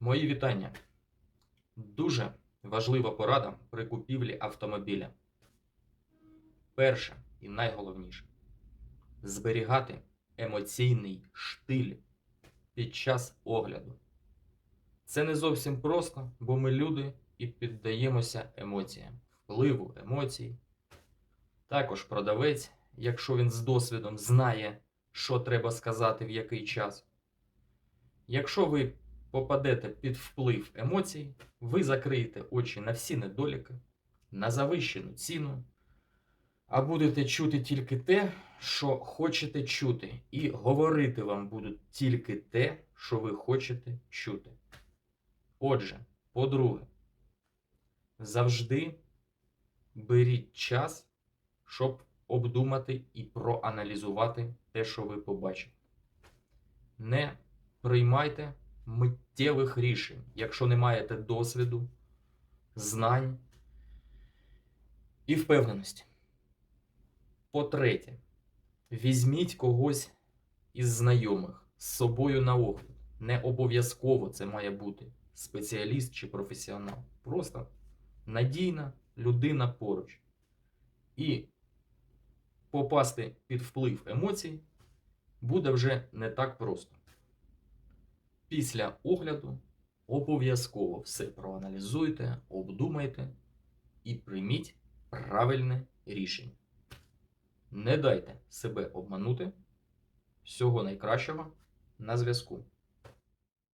Мої вітання. Дуже важлива порада при купівлі автомобіля. Перше і найголовніше зберігати емоційний штиль під час огляду. Це не зовсім просто, бо ми люди і піддаємося емоціям, впливу емоцій. Також продавець, якщо він з досвідом знає, що треба сказати в який час. Якщо ви попадете під вплив емоцій, ви закриєте очі на всі недоліки, на завищену ціну, а будете чути тільки те, що хочете чути, і говорити вам будуть тільки те, що ви хочете чути. Отже, по-друге, завжди беріть час, щоб обдумати і проаналізувати те, що ви побачите. Не приймайте миттєвих рішень, якщо не маєте досвіду, знань і впевненості. По-третє, візьміть когось із знайомих з собою на огляд. Не обов'язково це має бути спеціаліст чи професіонал. Просто надійна людина поруч. І попасти під вплив емоцій буде вже не так просто. Після огляду обов'язково все проаналізуйте, обдумайте і прийміть правильне рішення. Не дайте себе обманути. Всього найкращого на зв'язку.